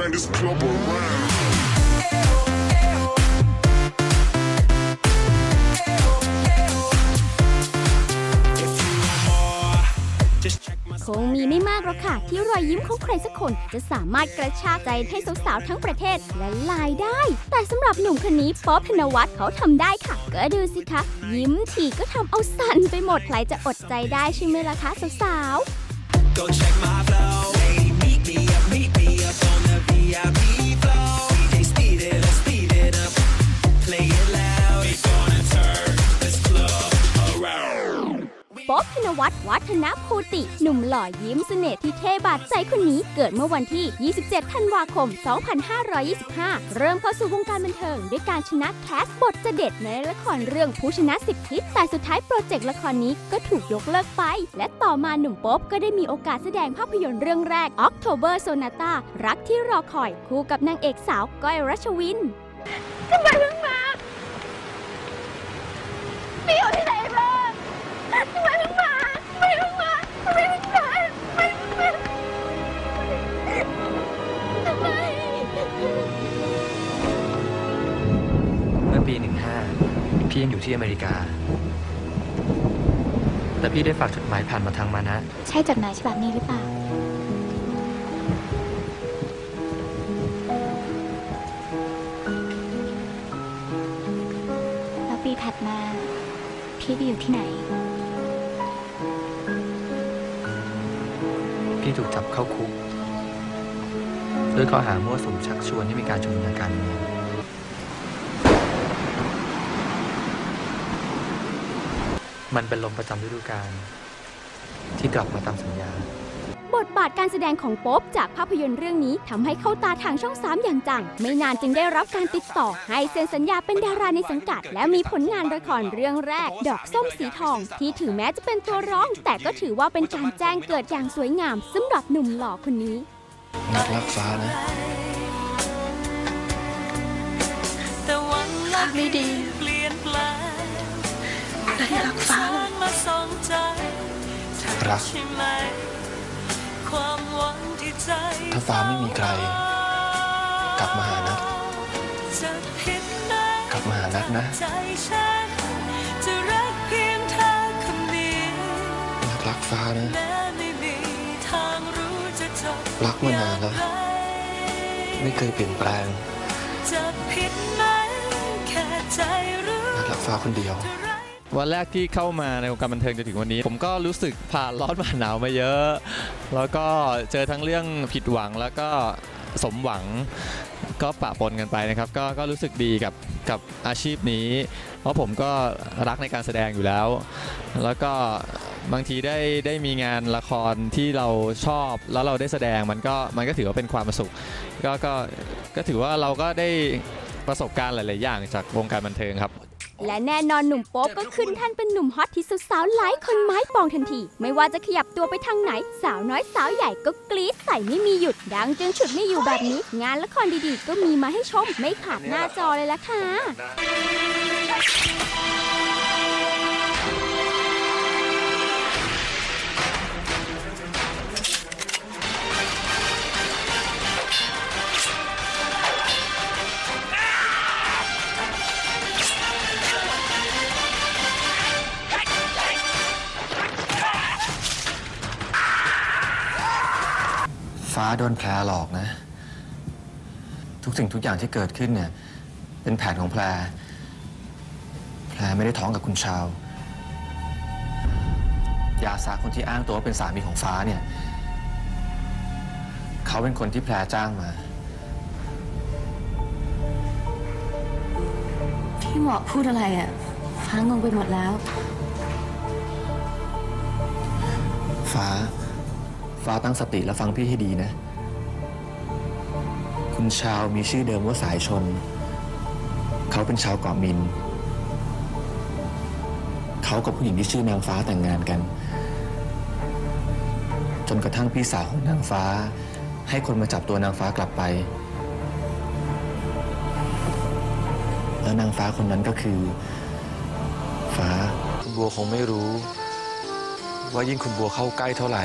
turn this club around. คงมีไม่มากหรอกค่ะ ที่รอยยิ้มของใครสักคนจะสามารถกระชากใจให้สาวๆทั้งประเทศและลายได้ แต่สำหรับหนุ่มคนนี้ป๊อปธนวัฒน์เขาทำได้ค่ะ ก็ดูสิคะ ยิ้มทีก็ทำเอาสั่นไปหมดใครจะอดใจได้ใช่ไหมล่ะคะสาวๆ Go check my วัฒน์วัฒนภูติ หนุ่มหล่อยิ้มเสน่ห์ที่เท่บาดใจคนนี้เกิดเมื่อวันที่ 27 ธันวาคม 2525 เริ่มเข้าสู่วงการบันเทิง ด้วยการชนะแคสบทเด็ดในละครเรื่องผู้ชนะสิบทิศแต่สุดท้ายโปรเจกต์ละครนี้ก็ถูกยกเลิกไป และต่อมาหนุ่มป๊อบก็ได้มีโอกาสแสดงภาพยนตร์เรื่องแรก October Sonata รักที่รอคอยคู่กับนางเอกสาวก้อยรัชวินทำไมเพิ่งมาพี่อยู่ที่ไหน พี่ยังอยู่ที่อเมริกา แต่พี่ได้ฝากจดหมายผ่านมาทางมานะ ใช่จดหมายฉบับนี้หรือเปล่า แล้วปีถัดมา พี่ไปอยู่ที่ไหน พี่ถูกจับเข้าคุกด้วยข้อหามั่วสุมชักชวนให้มีการชุมนุมทางการเมือง มันเป็นลมประจำฤดูกาลที่กลับมาตามสัญญา บทบาทการแสดงของโป๊ปจากภาพยนตร์เรื่องนี้ทำให้เข้าตาทางช่อง 3 อย่างจัง ไม่นานจึงได้รับการติดต่อ ให้เซ็นสัญญาเป็นดาราในสังกัด และมีผลงานละครเรื่องแรก ดอกส้มสีทอง ที่ถึงแม้จะเป็นตัวร้อง แต่ก็ถือว่าเป็นการแจ้งเกิดอย่างสวยงามสำหรับหนุ่มหล่อคนนี้ นักรักฟ้านะ แต่วันละไม่ดี รักฟ้ามาสองใจรักใช่ไหมความหวังที่ใจถ้าฟ้าไม่มีใคร กลับมาหานัดจะผิดไหนกลับมาหานัดนะใจฉันจะรักเพียงเธอคนเดียวนักรักฟ้านะแม้ไม่มีทางรู้จะจบรักมานานแล้วอย่างไรไม่เคยเปลี่ยนแปลงจะผิดไหมแค่ใจรู้นักรักฟ้าคนเดียวเท่าไร วันแรกที่เข้ามาในวงการบันเทิงจนถึงวันนี้ ผมก็รู้สึกผ่านร้อนผ่านหนาวมาเยอะ แล้วก็เจอทั้งเรื่องผิดหวังแล้วก็สมหวังก็ปะปนกันไปนะครับ ก็ก็รู้สึกดีกับกับอาชีพนี้ เพราะผมก็รักในการแสดงอยู่แล้ว แล้วก็บางทีได้ได้มีงานละครที่เราชอบแล้วเราได้แสดงมันก็มันก็ถือว่าเป็นความสุขก็ก็ก็ถือว่าเราก็ได้ประสบการณ์หลาย ๆ อย่างจากวงการบันเทิงครับ และแน่นอนหนุ่มโป๊ปก็ขึ้นท่านเป็นหนุ่มฮอตที่สาวๆหลายคนไม้ปองทันที ไม่ว่าจะขยับตัวไปทางไหน สาวน้อยสาวใหญ่ก็กรี๊ดใส่ไม่มีหยุด ดังจนฉุดไม่อยู่แบบนี้ งานละครดีๆ ก็มีมาให้ชมไม่ขาดหน้าจอเลยละค่ะ ฟ้าโดนแพรหลอกนะ ทุกสิ่งทุกอย่างที่เกิดขึ้นเนี่ย เป็นแผนของแพร แพรไม่ได้ท้องกับคุณชาวยาสาคนที่อ้างตัวว่าเป็นสามีของฟ้าเนี่ย เขาเป็นคนที่แพรจ้างมา พี่หมอพูดอะไรอะ ฟ้างงไปหมดแล้ว ฟ้า ฟ้าตั้งสติแล้วฟังพี่ให้ดีนะ คุณชาวมีชื่อเดิมว่าสายชน เขาเป็นชาวเกาะมิน เขากับผู้หญิงที่ชื่อนางฟ้าแต่งงานกัน จนกระทั่งพี่สาวของนางฟ้า ให้คนมาจับตัวนางฟ้ากลับไป แล้วนางฟ้าคนนั้นก็คือ ฟ้า คุณบัวคงไม่รู้ ว่ายิ่งคุณบัวเข้าใกล้เท่าไหร่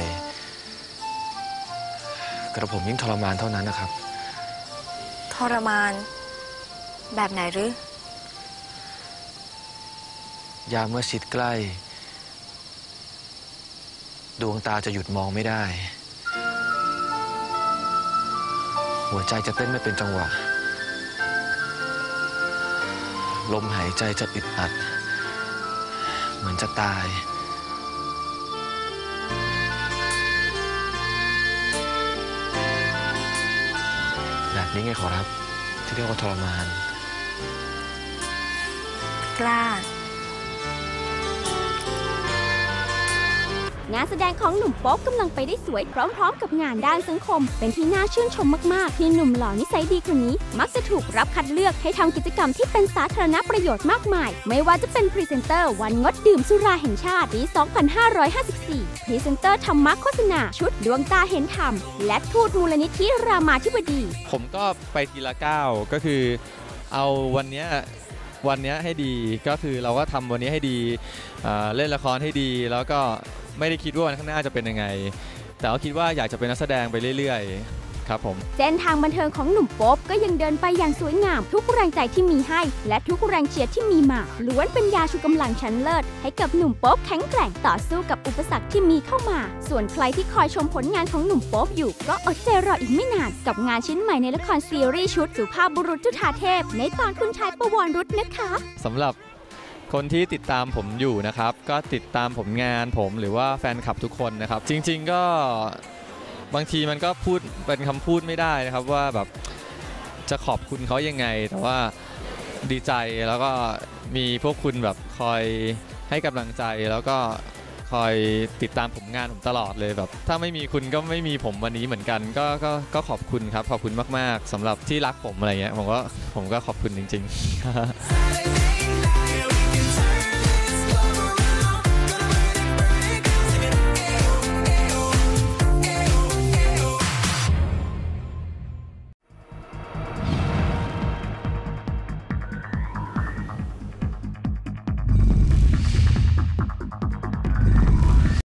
กระผมยิ่งทรมานเท่านั้นนะครับ ทรมาน แบบไหนหรือยามเมื่อชิดใกล้ ดวงตาจะหยุดมองไม่ได้ หัวใจจะเต้นไม่เป็นจังหวะ ลมหายใจจะอึดอัด เหมือนจะตาย นี้ไงขอรับ ที่เรียกว่าทรมาน กล้า งานแสดงของหนุ่มโป๊ปกำลังไปได้สวยพร้อมๆ กับงานด้านสังคม เป็นที่น่าชื่นชมมากๆ ที่หนุ่มหล่อนิสัยดีคนนี้ มักจะถูกรับคัดเลือกให้ทำกิจกรรมที่เป็นสาธารณประโยชน์มากมาย ไม่ว่าจะเป็นพรีเซนเตอร์วันงดดื่มสุราแห่งชาติปี 2554 พรีเซนเตอร์ธรรมะโฆษณาชุดดวงตาเห็นธรรม และทูตมูลนิธิรามาธิบดี ผมก็ไปทีละก้าวก็คือ เอาวันนี้วันนี้ให้ดีก็คือเราก็ทำวันนี้ให้ดีเล่นละครให้ดีแล้วก็ ไม่ได้คิดว่าวันข้างหน้าจะเป็นยังไง แต่ก็คิดว่าอยากจะเป็นนักแสดงไปเรื่อยๆ ครับผม เส้นทางบันเทิงของหนุ่มโป๊ปก็ยังเดินไปอย่างสวยงาม ทุกแรงใจที่มีให้ และทุกแรงเชียร์ที่มีมาล้วนเป็นยาชูกำลังชั้นเลิศ ให้กับหนุ่มโป๊ปแข็งแกร่งต่อสู้กับอุปสรรคที่มีเข้ามา ส่วนใครที่คอยชมผลงานของหนุ่มโป๊ปอยู่ ก็อดใจรออีกไม่นานกับงานชิ้นใหม่ในละครซีรีส์ชุดสุภาพบุรุษจุฑาเทพ ในตอนคุณชายประวรรุษนะคะสำหรับ คนที่ติดตามผมอยู่นะครับ ก็ติดตามผลงานผมหรือว่าแฟนคลับทุกคนนะครับ จริง ๆ ก็บางทีมันก็พูดเป็นคำพูดไม่ได้นะครับว่าแบบจะขอบคุณเขายังไง แต่ว่าดีใจแล้วก็มีพวกคุณแบบคอยให้กำลังใจแล้วก็คอยติดตามผลงานผมตลอดเลยแบบ ถ้าไม่มีคุณก็ไม่มีผมวันนี้เหมือนกัน ก็ก็ก็ขอบคุณครับ ขอบคุณมาก ๆสำหรับที่รักผมอะไรเงี้ยผมก็ผมก็ขอบคุณจริง ๆ